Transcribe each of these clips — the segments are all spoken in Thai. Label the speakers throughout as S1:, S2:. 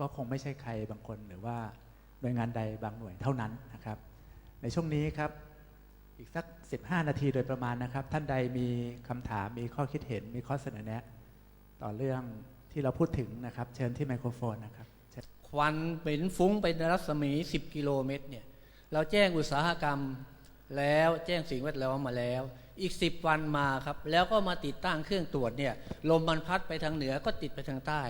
S1: ก็คงไม่ใช่ใครบางคนหรือว่าหน่วยงานใดบางหน่วยเท่านั้นนะครับ ในช่วงนี้ครับอีกสัก 15 นาทีโดยประมาณนะครับ ท่านใดมีคำถามมีข้อคิดเห็นมีข้อเสนอแนะ ต่อเรื่องที่เราพูดถึงนะครับ เชิญที่ไมโครโฟนนะครับ
S2: ควันเป็นฟุ้งไปในรัศมี 10 กิโลเมตรเนี่ยเราแจ้งอุตสาหกรรมแล้วแจ้งสิ่งแวดล้อมมาแล้ว อีก 10 วันมาครับ แล้วก็มาติดตั้งเครื่องตรวจเนี่ยลมมันพัดไปทางเหนือก็ติดไปทางใต้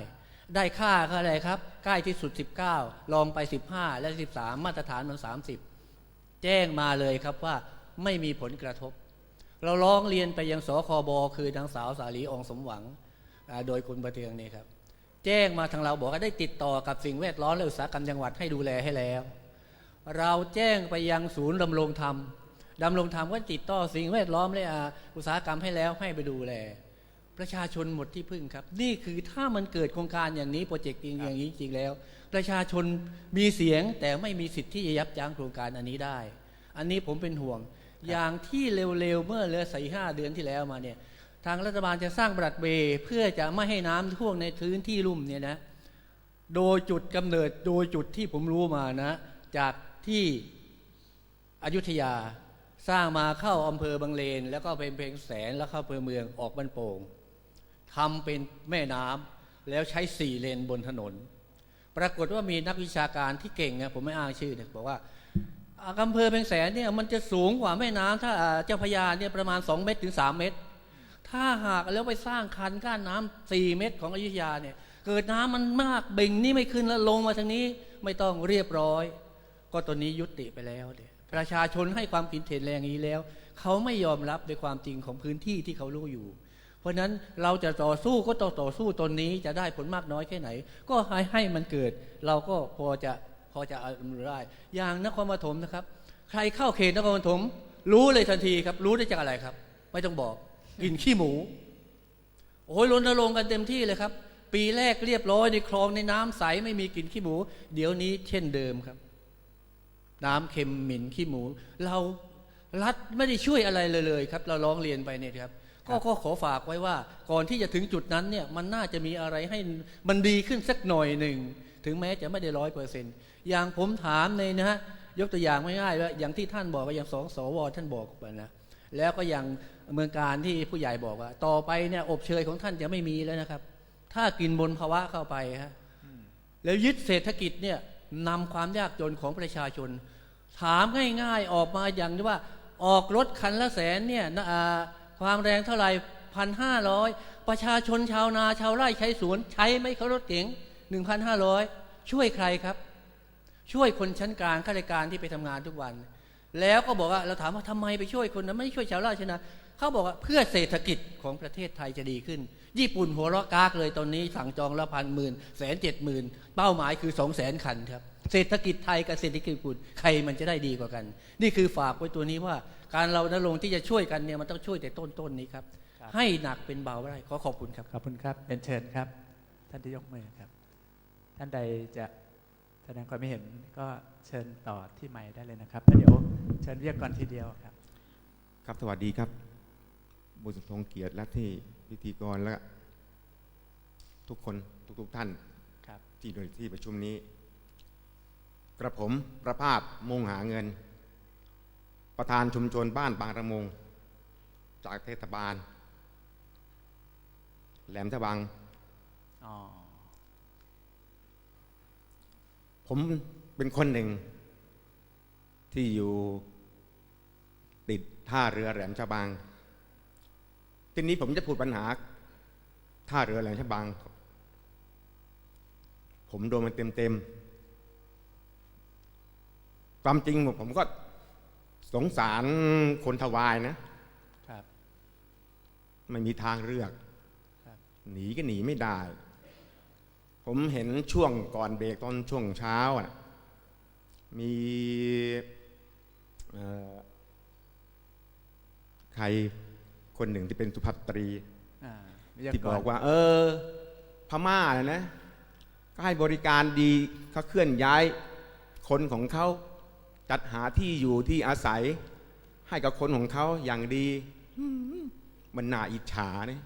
S2: ได้ค่าก็อะไรครับ ใกล้ที่สุด 19 ลองไป 15 และ 13 มาตรฐานมัน 30 แจ้งมาเลยครับว่าไม่มีผลกระทบ เราร้องเรียนไปยังสคบคือนางสาวสาลีองสมหวัง โดยคุณประเทืองนี่ครับ แจ้งมาทางเราบอกว่าได้ติดต่อกับสิ่งแวดล้อมและอุตสาหกรรมจังหวัดให้ดูแลให้แล้ว เราแจ้งไปยังศูนย์ดำรงธรรมดำรงธรรมก็ติดต่อสิ่งแวดล้อมและอุตสาหกรรมให้แล้วให้ไปดูแล ประชาชนหมดที่พึ่งครับ นี่คือถ้ามันเกิดโครงการอย่างนี้โปรเจกต์จริงอย่างนี้จริงแล้ว ประชาชนมีเสียงแต่ไม่มีสิทธิ์ที่จะยับยั้งโครงการอันนี้ได้ อันนี้ผมเป็นห่วง อย่างที่เร็วๆเมื่อเหลือสี่ห้าเดือนที่แล้วมาเนี่ยทางรัฐบาลจะสร้างบรัดเวย์เพื่อจะไม่ให้น้ำท่วมในพื้นที่ลุ่มเนี่ยนะโดยจุดกำเนิดโดยจุดที่ผมรู้มานะ จากที่อยุธยาสร้างมาเข้าอำเภอบางเลน แล้วก็เป็นเพลงแสนแล้วเข้าอำเภอเมืองออกบ้านโป่ง ทำเป็นแม่น้ำแล้วใช้สี่เลนบนถนน ปรากฏว่ามีนักวิชาการที่เก่งนะผมไม่อ้างชื่อเนี่ยบอกว่าอำเภอเพียงแสนเนี่ยมันจะสูงกว่าแม่น้ำถ้าเจ้าพระยาเนี่ยประมาณ 2 เมตรถึง 3 เมตร ถ้าหากแล้วไปสร้างคันกั้นน้ำสี่เมตรของอยุธยาเนี่ยเกิดน้ำมันมากเบ่งนี่ไม่ขึ้นแล้วลงมาทางนี้ไม่ต้องเรียบร้อย ก็ตัวนี้ยุติไปแล้วเนี่ยประชาชนให้ความคิดเห็นแรงนี้แล้ว เขาไม่ยอมรับในความจริงของพื้นที่ที่เขารู้อยู่ ราะนั้นเราจะต่อสู้ก็ต้องต่อสู้ตนนี้จะได้ผลมากน้อยแค่ไหน ก็ให้ให้มันเกิด เราก็พอจะพอจะเอาได้ อย่างนครปฐมนะครับ ใครเข้าเขตนครปฐมรู้เลยทันทีครับ รู้ได้จากอะไรครับ ไม่ต้องบอกกลินขี้หมู โอ้ยรณรงค์กันเต็มที่เลยครับ ปีแรกเรียบร้อยในคลองในน้ำใสไม่มีกลิ่นขี้หมู เดี๋ยวนี้เช่นเดิมครับ น้ำเค็มหมิ่นขี้หมู เรารัฐไม่ได้ช่วยอะไรเลยเลยครับ เราร้องเรียนไปเนี่ยครับ ก็ก็ขอฝากไว้ว่า ก่อนที่จะถึงจุดนั้นเนี่ยมันน่าจะมีอะไรให้มันดีขึ้นสักหน่อยหนึ่ง ถึงแม้จะไม่ได้ร้อยเปอร์เซ็นต์อย่างผมถามในนะฮะยกตัวอย่างง่ายๆว่าอย่างที่ท่านบอกว่าอย่างสองสวท่านบอกไปนะแล้วก็อย่างเมืองการที่ผู้ใหญ่บอกว่า ต่อไปเนี่ยอบเชยของท่านจะไม่มีแล้วนะครับ ถ้ากินบนภาวะเข้าไปฮะแล้วยึดเศรษฐกิจเนี่ยนำความยากจนของประชาชน ถามง่ายๆออกมาอย่างที่ว่าออกรถคันละแสนเนี่ยนะอ่า ความแรงเท่าไหร่พันห้าร้อยประชาชนชาวนาชาวไร่ใช้สวน ใช้ไหม่เขารถเก๋งหนึ่งพันห้าร้อยช่วยใครครับ ช่วยคนชั้นกลางข้าราชการที่ไปทำงานทุกวัน แล้วก็บอกว่าเราถามว่าทำไมไปช่วยคนนั้นไม่ช่วยชาวไร่ชาวนาเขาบอกว่าเพื่อเศรษฐกิจของประเทศไทยจะดีขึ้น ญี่ปุ่นหัวเราะกากเลยตอนนี้สั่งจองละพันหมื่นแสนเจ็ดหมื่นเป้าหมายคือสองแสนคันครับเศรษฐกิจไทยกับเศรษฐกิจญี่ปุ่นใครมันจะได้ดีกว่ากัน นี่คือฝากไว้ตัวนี้ว่า การเรานรงค์ที่จะช่วยกันเนี่ยมันต้องช่วยแต่ต้นๆนนี้ครับ
S1: ครับ
S2: ให้หนักเป็นเบาได้ขอขอบคุณครับ
S1: ขอบคุณครับเป็นเชิญครับ ท่านที่ยกมือครับ ท่านใดจะแสดงความไม่เห็นก็เชิญต่อที่ไม้ได้เลยนะครับแล้วเดี๋ยวเชิญเรียกก่อนทีเดียวครับ
S3: ครับสวัสดีครับบุญสมทรงเกียรติและที่พิธีกรและทุกคนทุกๆท่าน
S1: ครับ
S3: ที่โดยที่ประชุมนี้ กระผมประภาสมงหาเงิน ประธานชุมชนบ้านบางระมง จากเทศบาล แหลมฉบัง
S1: อ๋อ
S3: ผมเป็นคนหนึ่ง ที่อยู่ติดท่าเรือแหลมฉบัง ทีนี้ผมจะพูดปัญหา ท่าเรือแหลมฉบัง ผมโดนมันเต็มๆความจริงผมก็ สงสารคนถวายนะ
S1: ครับ
S3: ไม่มีทางเลือก
S1: ครับ
S3: หนีก็หนีไม่ได้ ผมเห็นช่วงก่อนเบรกตอนช่วงเช้าอะ มีเอ่อใครคนหนึ่งที่เป็นสุภาพสตรี
S1: อ่าวิทยา
S3: ที่
S1: ก
S3: บ
S1: ร
S3: อกว่า เออ พม่าเนี่ยนะก็ให้บริการดีเขาเคลื่อนย้ายคนของเขา จัดหาที่อยู่ที่อาศัยให้กับคนของเขาอย่างดีอืมมันน่าอิจฉาเนี่ย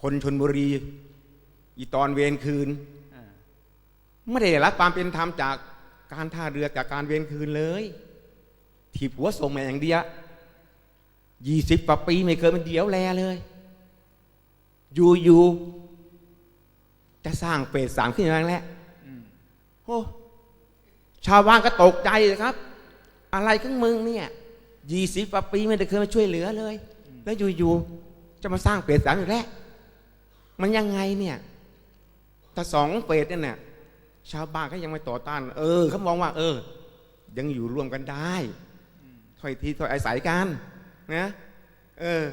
S3: คนชนบุรี อีตอนเวรคืน
S1: อ่า
S3: ไม่ได้รับความเป็นธรรมจากการท่าเรือจากการเวรคืนเลยถีบหัวส่งมาอย่างเดียวยี่สิบกว่าปีไม่เคยมันเดียวแลเลย อยู่อยู่จะสร้างเฟสสามขึ้นมาแล้วโอ้ ชาวบ้านก็ตกใจเลยครับ อะไรของมึงเนี่ยยี่สิบปีไม่ได้เคยมาช่วยเหลือเลย แล้วอยู่ๆจะมาสร้างเฟสสามอีกแล้วมันยังไงเนี่ยแต่สองเฟสเนี่ยนะชาวบ้านก็ยังไม่ต่อต้าน เออเขามองว่า เออ ยังอยู่ร่วมกันได้ถอยทีถอยอาศัยกันนะเออ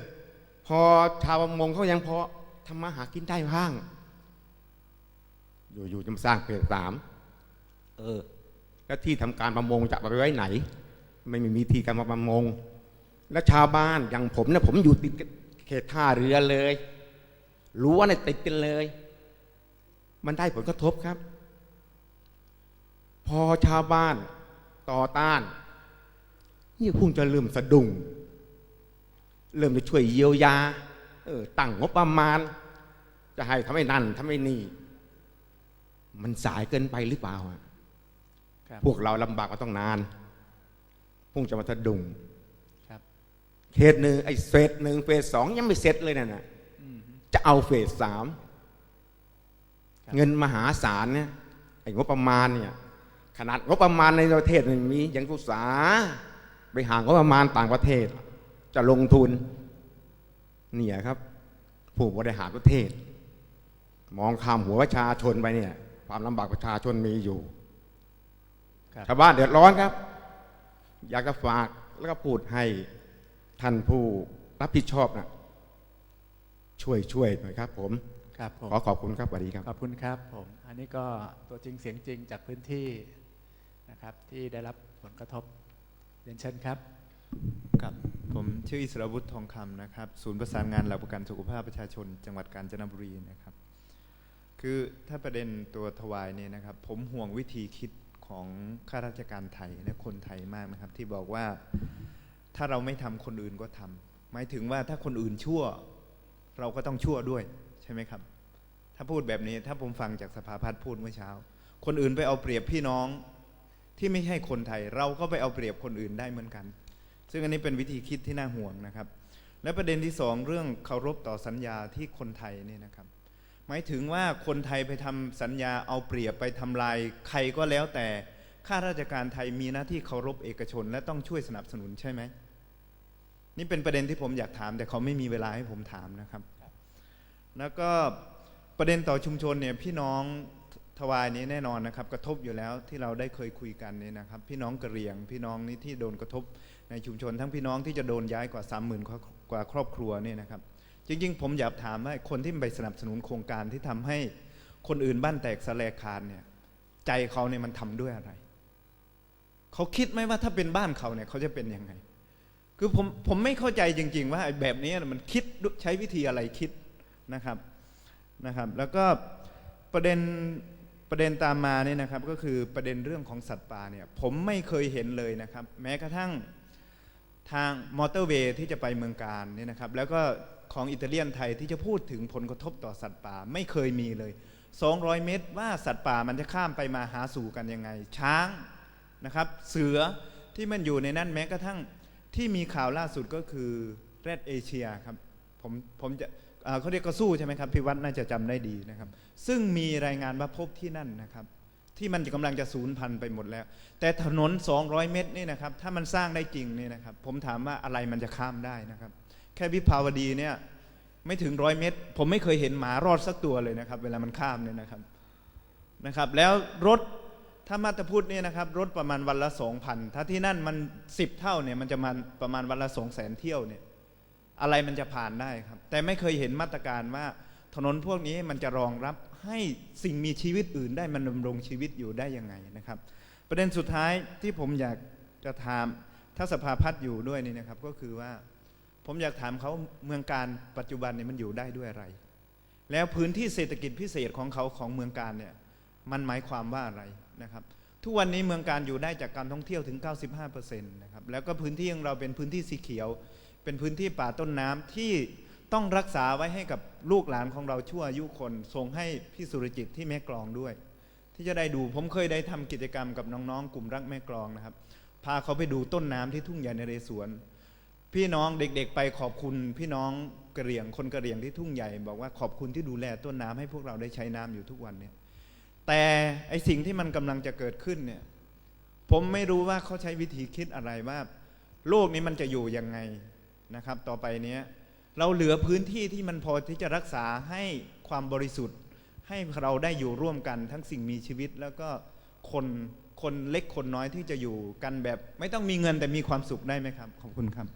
S3: พอชาวประมงเขายังพอทำมาหากินได้บ้าง อยู่ๆจะมาสร้างเฟสสามเออ แล้วที่ทำการประมงจะไปไว้ไหน ไม่มีที่การประมง และชาวบ้านอย่างผมเนี่ยผมอยู่ติดเขตท่าเรือเลยรั้วเนี่ยติดกันเลย มันได้ผลกระทบครับ พอชาวบ้านต่อต้าน นี่พุ่งจะเริ่มสะดุ้งเริ่มจะช่วยเยียวยาเออตั้งงบประมาณ จะให้ทำให้นั่นทำให้นี่ มันสายเกินไปหรือเปล่าอะ พวกเราลำบากมาต้องนานพุ่งจะมาสะดุ้ง
S1: ครับ
S3: เขตหนึ่งไอ้เฟสหนึ่งเฟสสองยังไม่เสร็จเลยนั่นนะจะเอาเฟสสาม
S1: ครับ
S3: เงินมหาศาลเนี่ยไอ้งบประมาณเนี่ยขนาดงบประมาณในประเทศมันมียังกุศาไปหางบประมาณต่างประเทศ จะลงทุนเนี่ยครับ ผู้บริหารประเทศ มองข้ามหัวประชาชนไปเนี่ย ความลำบากประชาชนมีอยู่
S1: ครับ
S3: ชาวบ้านเดือดร้อนครับ อยากจะฝากแล้วก็พูดให้ท่านผู้รับผิดชอบนะช่วยช่วยหน่อยครับ ผม
S1: ครับผม
S3: ขอขอบคุณครับสวัสดีครับ
S1: ขอบคุณครับผมอันนี้ก็ตัวจริงเสียงจริงจากพื้นที่นะครับที่ได้รับผลกระทบเรียนเชิญครับ
S4: ครับผมชื่ออิสระวุฒิทองคำนะครับ ศูนย์ประสานงานหลักประกันสุขภาพประชาชน จังหวัดกาญจนบุรีนะครับ คือถ้าประเด็นตัวถวายเนี่ยนะครับ ผมห่วงวิธีคิด ของข้าราชการไทยและคนไทยมากนะครับ ที่บอกว่าถ้าเราไม่ทำคนอื่นก็ทำหมายถึงว่าถ้าคนอื่นชั่ว เราก็ต้องชั่วด้วยใช่ไหมครับ ถ้าพูดแบบนี้ถ้าผมฟังจากสภาพัฒน์พูดเมื่อเช้า คนอื่นไปเอาเปรียบพี่น้องที่ไม่ใช่คนไทย เราก็ไปเอาเปรียบคนอื่นได้เหมือนกัน ซึ่งอันนี้เป็นวิธีคิดที่น่าห่วงนะครับ และประเด็นที่สองเรื่องเคารพต่อสัญญาที่คนไทยนี่นะครับ หมายถึงว่าคนไทยไปทำสัญญาเอาเปรียบไปทำลายใครก็แล้วแต่ข้าราชการไทยมีหน้าที่เคารพเอกชน และต้องช่วยสนับสนุนใช่ไหมนี่เป็นประเด็นที่ผมอยากถาม แต่เขาไม่มีเวลาให้ผมถามนะครับ แล้วก็ประเด็นต่อชุมชนเนี่ยพี่น้องทวายนี้แน่นอนนะครับ กระทบอยู่แล้วที่เราได้เคยคุยกันเนี่ยนะครับ พี่น้องกระเหรี่ยง พี่น้องนี่ที่โดนกระทบในชุมชน ทั้งพี่น้องที่จะโดนย้ายกว่า 3 0,000กว่ากว่าครอบครัวเนี่ยนะครับ จริงๆ ผมอยากถามว่าคนที่ไปสนับสนุนโครงการที่ทำให้คนอื่นบ้านแตกสลายคานเนี่ยใจเขาเนี่ยมันทำด้วยอะไร เขาคิดไหมว่าถ้าเป็นบ้านเขาเนี่ยเขาจะเป็นยังไง คือผมผมไม่เข้าใจจริง ๆ ว่าแบบนี้มันคิดใช้วิธีอะไรคิดนะครับนะครับ แล้วก็ประเด็นประเด็นตามมาเนี่ยนะครับก็คือประเด็นเรื่องของสัตว์ป่าเนี่ยผมไม่เคยเห็นเลยนะครับ แม้กระทั่งทางมอเตอร์เวย์ที่จะไปเมืองการเนี่ยนะครับ แล้วก็ ของอิตาเลียนไทยที่จะพูดถึงผลกระทบต่อสัตว์ป่าไม่เคยมีเลย 200 เมตรว่าสัตว์ป่ามันจะข้ามไปมาหาสู่กันยังไง ช้างนะครับ เสือที่มันอยู่ในนั้นแม้กระทั่งที่มีข่าวล่าสุดก็คือแรดเอเชียครับผมผมจะเเขาเรียกกระสู้ใช่ไหมครับพี่วัดน่าจะจำได้ดีนะครับ ซึ่งมีรายงานว่าพบที่นั่นนะครับ ที่มันกำลังจะสูญพันธุ์ไปหมดแล้ว แต่ถนน 200 เมตรนี่นะครับ ถ้ามันสร้างได้จริงนี่นะครับ ผมถามว่าอะไรมันจะข้ามได้นะครับ แค่วิภาวดีเนี่ยไม่ถึงร้อยเมตร ผมไม่เคยเห็นหมารอดสักตัวเลยนะครับ เวลามันข้ามเนี่ยนะครับนะครับ แล้วรถถ้ามาตรพุทธเนี่ยนะครับรถประมาณวันละสองพันถ้าที่นั่นมันสิบเท่าเนี่ยมันจะมาประมาณวันละสองแสนเที่ยวเนี่ยอะไรมันจะผ่านได้ครับ แต่ไม่เคยเห็นมาตรการว่าถนนพวกนี้มันจะรองรับให้สิ่งมีชีวิตอื่นได้มันดำรงชีวิตอยู่ได้ยังไงนะครับ ประเด็นสุดท้ายที่ผมอยากจะถามถ้าสภาพัฒน์อยู่ด้วยนี่นะครับก็คือว่า ผมอยากถามเขาเมืองการปัจจุบันเนี่ยมันอยู่ได้ด้วยอะไร แล้วพื้นที่เศรษฐกิจพิเศษของเขาของเมืองการเนี่ยมันหมายความว่าอะไรนะครับ ทุกวันนี้เมืองการอยู่ได้จากการท่องเที่ยวถึง 95%นะครับแล้วก็พื้นที่ของเราเป็นพื้นที่สีเขียว เป็นพื้นที่ป่าต้นน้ำที่ต้องรักษาไว้ให้กับลูกหลานของเราชั่วอายุคนส่งให้พี่สุรจิตที่แม่กลองด้วย ที่จะได้ดูผมเคยได้ทำกิจกรรมกับน้องๆ กลุ่มรักแม่กลองนะครับ พาเขาไปดูต้นน้ำที่ทุ่งใหญ่นเรศวร พี่น้องเด็กๆ ไปขอบคุณพี่น้องกระเหรี่ยงคนกระเหรี่ยงที่ทุ่งใหญ่ บอกว่าขอบคุณที่ดูแลต้นน้ำให้พวกเราได้ใช้น้ำอยู่ทุกวันเนี่ยแต่ไอสิ่งที่มันกำลังจะเกิดขึ้นเนี่ยผมไม่รู้ว่าเขาใช้วิธีคิดอะไรว่า โลกนี้มันจะอยู่ยังไงนะครับ ต่อไปเนี้ยเราเหลือพื้นที่ที่มันพอที่จะรักษาให้ความบริสุทธิ์ ให้เราได้อยู่ร่วมกันทั้งสิ่งมีชีวิต แล้วก็คนคนเล็กคนน้อยที่จะอยู่กันแบบ ไม่ต้องมีเงินแต่มีความสุขได้ไหมครับ ขอบคุณครับ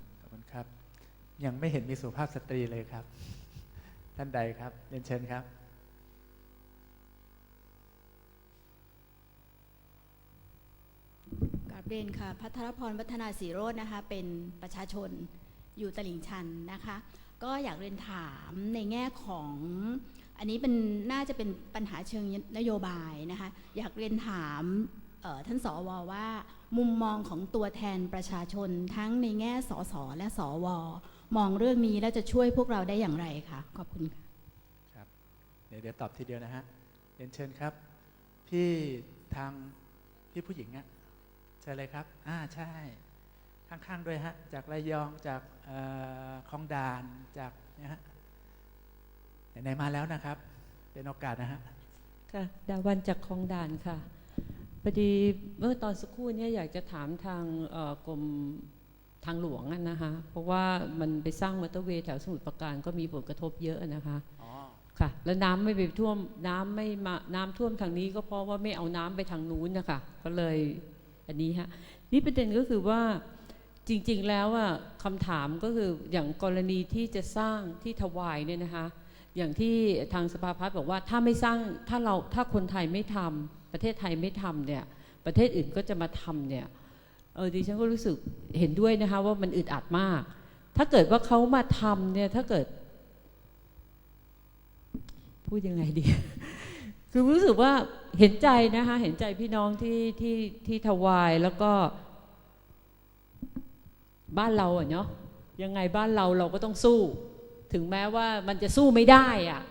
S1: ยังไม่เห็นมีสุภาพสตรีเลยครับ ท่านใดครับเรียนเชิญครับ
S5: กราบเรียนค่ะ พัทรพรวัฒนาสีโรจน์นะคะ เป็นประชาชนอยู่ตลิ่งชันนะคะ ก็อยากเรียนถามในแง่ของอันนี้เป็นน่าจะเป็นปัญหาเชิงนโยบายนะคะ อยากเรียนถามท่านสวว่า มุมมองของตัวแทนประชาชนทั้งในแง่สสและสว มองเรื่องนี้แล้วจะช่วยพวกเราได้อย่างไรคะขอบคุณค่ะ
S1: เดี๋ยวเดี๋ยวตอบทีเดียวนะฮะเรียนเชิญครับ พี่ทางพี่ผู้หญิงอะเชิญเลยครับอ่าใช่ ข้างๆด้วยฮะจากระยองจากเอ่อคลองด่านจากเนี่ยฮะไหนๆมาแล้วนะครับ เป็นโอกาสนะฮะ
S6: ค่ะดาวันจากคลองด่านค่ะพอดีเมื่อตอนสักครู่เนี้อยากจะถามทางเอ่อกรม ทางหลวงอะนะคะ เพราะว่ามันไปสร้างมอเตอร์เวย์แถวสมุทรปราการก็มีผลกระทบเยอะนะคะ
S1: อ๋อ
S6: ค่ะ แล้วน้ำไม่ไปท่วมน้ำไม่มาน้ำท่วมทางนี้ก็เพราะว่าไม่เอาน้ำไปทางนู้นนะคะก็เลยอันนี้ฮะนี่ประเด็นก็คือว่าจริงๆแล้วอะคำถามก็คืออย่างกรณีที่จะสร้างที่ถวายเนี่ยนะคะ อย่างที่ทางสภาพัฒน์บอกว่าถ้าไม่สร้างถ้าเราถ้าคนไทยไม่ทำประเทศไทยไม่ทำเนี่ยประเทศอื่นก็จะมาทำเนี่ย เออดิฉันก็รู้สึกเห็นด้วยนะคะว่ามันอึดอัดมาก ถ้าเกิดว่าเขามาทำเนี่ยถ้าเกิด พูดยังไงดี คือรู้สึกว่าเห็นใจนะคะเห็นใจพี่น้องที่ที่ที่ถวายแล้วก็บ้านเราอะเนาะยังไงบ้านเราเราก็ต้องสู้ ถึงแม้ว่ามันจะสู้ไม่ได้อะ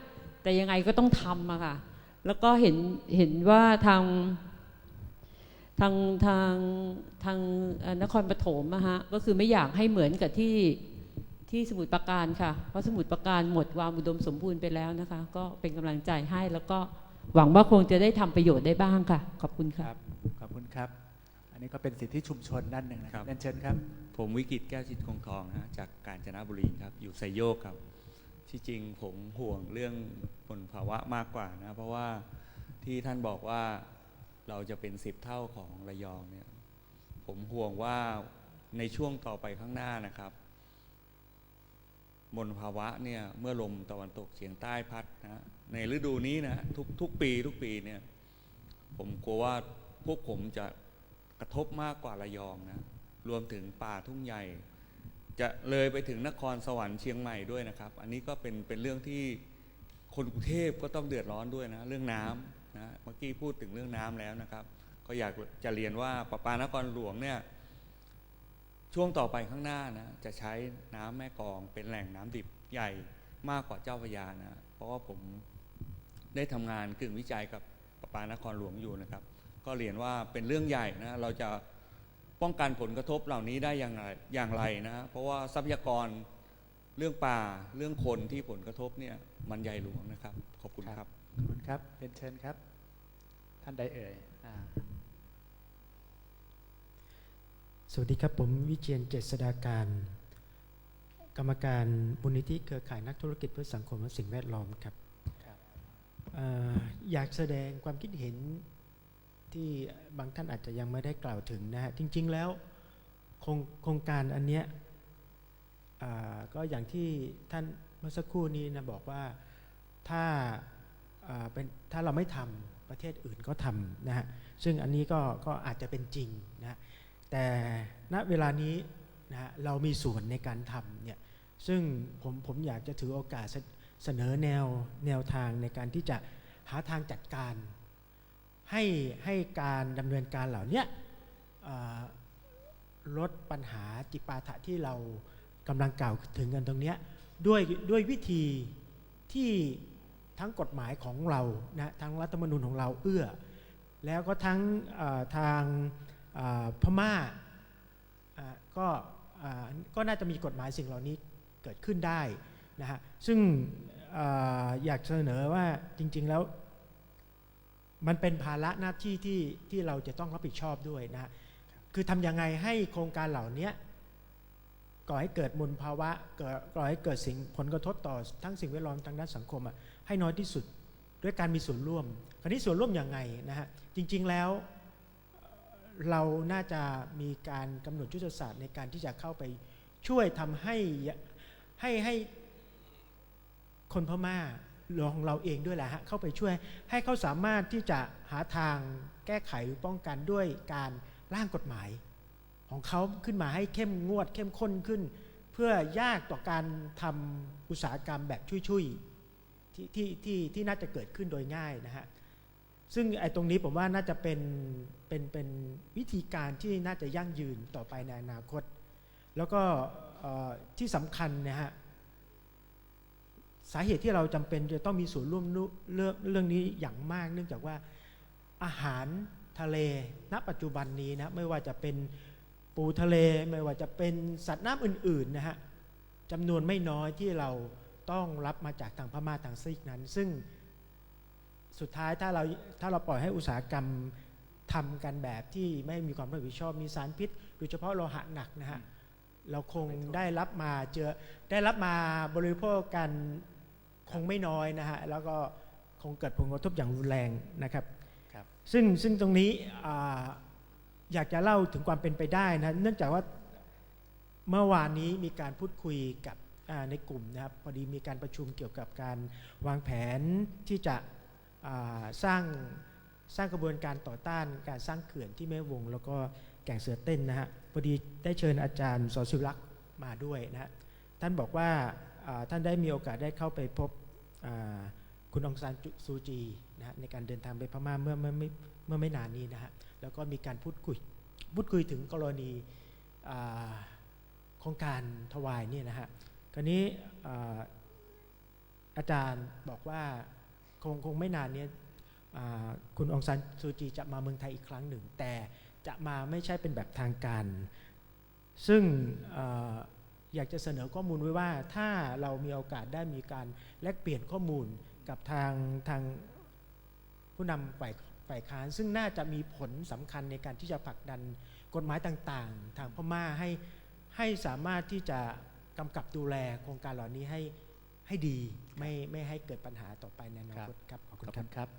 S6: แต่ยังไงก็ต้องทำอะค่ะ แล้วก็เห็นเห็นว่าทาง ทางทางทางเอ่อนครปฐมอะฮะก็คือไม่อยากให้เหมือนกับที่ที่สมุทรปราการค่ะ เพราะสมุทรปราการหมดความอุดมสมบูรณ์ไปแล้วนะคะ ก็เป็นกำลังใจให้แล้วก็หวังว่าคงจะได้ทำประโยชน์ได้บ้างค่ะ ขอบคุณ
S1: ค
S6: ค่ะ
S1: รับขอบคุณครับ อันนี้ก็เป็นสิทธิชุมชนด้านหนึ่งนะค
S7: ครั
S1: รับบเรียนเชิญครับ
S7: ผมวิกิตแก้วจิตคงทองนะจากกาญจนบุรีครับอยู่ไซโยกครับ ที่จริงผมห่วงเรื่องผลภาวะมากกว่านะ เพราะว่าที่ท่านบอกว่า เราจะเป็นสิบเท่าของระยองเนี่ยผมห่วงว่าในช่วงต่อไปข้างหน้านะครับ มลภาวะเนี่ยเมื่อลมตะวันตกเฉียงใต้พัดนะในฤดูนี้นะทุกทุกปีทุกปีเนี่ยผมกลัวว่าพวกผมจะกระทบมากกว่าระยองนะรวมถึงป่าทุ่งใหญ่ จะเลยไปถึงนครสวรรค์เชียงใหม่ด้วยนะครับ อันนี้ก็เป็นเป็นเรื่องที่คนกรุงเทพก็ต้องเดือดร้อนด้วยนะเรื่องน้ำ นะเมื่อกี้พูดถึงเรื่องน้ำแล้วนะครับ ก็อยากจะเรียนว่าประปานครหลวงเนี่ยช่วงต่อไปข้างหน้านะจะใช้น้ำแม่กองเป็นแหล่งน้ำดิบใหญ่มากกว่าเจ้าพระยานะ เพราะว่าผมได้ทำงานกึ่งวิจัยกับประปานครหลวงอยู่นะครับ ก็เรียนว่าเป็นเรื่องใหญ่นะเราจะป้องกันผลกระทบเหล่านี้ได้อย่างไรอย่างไรนะเพราะว่าทรัพยากรเรื่องป่าเรื่องคนที่ผลกระทบเนี่ยมันใหญ่หลวงนะครับ ขอบคุณครับ
S1: คุณครับเรียนเชิญครับ ท่านใดเอ่ยอ่า
S8: สวัสดีครับ ผมวิเชียนเจษดาการ กรรมการมูลนิธิเครือข่ายนักธุรกิจเพื่อสังคมและสิ่งแวดล้อมครับ
S1: ครับ
S8: เอ่ออยากแสดงความคิดเห็นที่บางท่านอาจจะยังไม่ได้กล่าวถึงนะฮะจริง ๆ แล้วโครงโครงการอันเนี้ยอ่าก็อย่างที่ท่านเมื่อสักครู่นี้นะบอกว่าถ้าอ่า เป็นถ้าเราไม่ทำประเทศอื่นก็ทำนะฮะซึ่งอันนี้ก็ก็อาจจะเป็นจริงนะแต่ณเวลานี้นะเรามีส่วนในการทำเนี่ยซึ่งผมผมอยากจะถือโอกาสเสนอแนวแนวทางในการที่จะหาทางจัดการ ให้ให้การดำเนินการเหล่านี้ลดปัญหาจิปาถะที่เรากำลังกล่าวถึงกันตรงเนี้ยด้วยด้วยวิธีที่ ทั้งกฎหมายของเรานะทั้งรัฐธรรมนูญของเราเอื้อ แล้วก็ทั้งทางพม่าอ่าก็ก็น่าจะมีกฎหมายสิ่งเหล่านี้เกิดขึ้นได้นะฮะซึ่งออยากเสนอว่าจริง ๆแล้ว มันเป็นภาระหน้าที่ที่ที่เราจะต้องรับผิดชอบด้วยนะฮะคือทำยังไงให้โครงการเหล่านี้ก่อให้เกิดมลภาวะเกิดก่อให้เกิดสิ่งผลกระทบต่อทั้งสิ่งแวดล้อมทางด้านสังคมอะ ให้น้อยที่สุด ด้วยการมีส่วนร่วม คราวนี้ส่วนร่วมอยังไงนะฮะจริงๆแล้วเราน่าจะมีการกำหนดยุทธศาสตร์ในการที่จะเข้าไปช่วยทำให้ให้ให้คนพม่าหรือของเราเองด้วยแหละฮะเข้าไปช่วยให้เขาสามารถที่จะหาทางแก้ไขหรือป้องกันด้วยการร่างกฎหมาย ของเขาขึ้นมาให้เข้มงวดเข้มข้นขึ้น เพื่อยากต่อการทำอุตสาหกรรมแบบชุยๆ ที่ที่ที่ที่น่าจะเกิดขึ้นโดยง่ายนะฮะซึ่งไอ้ตรงนี้ผมว่าน่าจะเป็นเป็นเป็นวิธีการที่น่าจะยั่งยืนต่อไปในอนาคต แล้วก็ที่สำคัญนะฮะสาเหตุที่เราจำเป็นจะต้องมีส่วนร่วมเรื่องเรื่องนี้อย่างมาก เนื่องจากว่าอาหารทะเลณปัจจุบันนี้นะไม่ว่าจะเป็นปูทะเลไม่ว่าจะเป็นสัตว์น้ำอื่นๆนะฮะจำนวนไม่น้อยที่เรา ต้องรับมาจากทางพม่าทางซีกนั้น ซึ่งสุดท้ายถ้าเราถ้าเราปล่อยให้อุตสาหกรรมทำกันแบบที่ไม่มีความรับผิดชอบมีสารพิษโดยเฉพาะโลหะหนักนะฮะเราคงได้รับมาเจอได้รับมาบริโภคกันคงไม่น้อยนะฮะแล้วก็คงเกิดผลกระทบอย่างรุนแรงนะครับ
S1: ครับ
S8: ซึ่งซึ่งตรงนี้อาอยากจะเล่าถึงความเป็นไปได้นะเนื่องจากว่าเมื่อวานนี้มีการพูดคุยกับอ่า ในกลุ่มนะครับพอดีมีการประชุมเกี่ยวกับการวางแผนที่จะสร้างสร้างกระบวนการต่อต้านการสร้างเขื่อนที่แม่วง แล้วก็แก่งเสือเต้นนะฮะพอดีได้เชิญอาจารย์สอศิวลักษ์มาด้วยนะฮะท่านบอกว่าท่านได้มีโอกาสได้เข้าไปพบคุณองซานซูจีนะฮะในการเดินทางไปพม่าเมื่อเมื่อไม่เมื่อไม่นานนี้นะฮะแล้วก็มีการพูดคุยพูดคุยถึงกรณีอ่าโครงการถวายเนี่ยนะฮะ คราวนี้อาจารย์บอกว่าคงคงไม่นานเนี้ยคุณองซานซูจีจะมาเมืองไทยอีกครั้งหนึ่ง แต่จะมาไม่ใช่เป็นแบบทางการ ซึ่งเอ่ออยากจะเสนอข้อมูลไว้ว่าถ้าเรามีโอกาสได้มีการแลกเปลี่ยนข้อมูลกับทางทางผู้นำฝ่ายฝ่ายค้านซึ่งน่าจะมีผลสำคัญในการที่จะผลักดันกฎหมายต่างๆ ทางพม่าให้ให้สามารถที่จะ กำกับดูแลโครงการเหล่านี้ให้ให้ดีไม่ไม่ให้เกิดปัญหาต่อไปในอนาคตครับขอบคุ
S1: ณครับ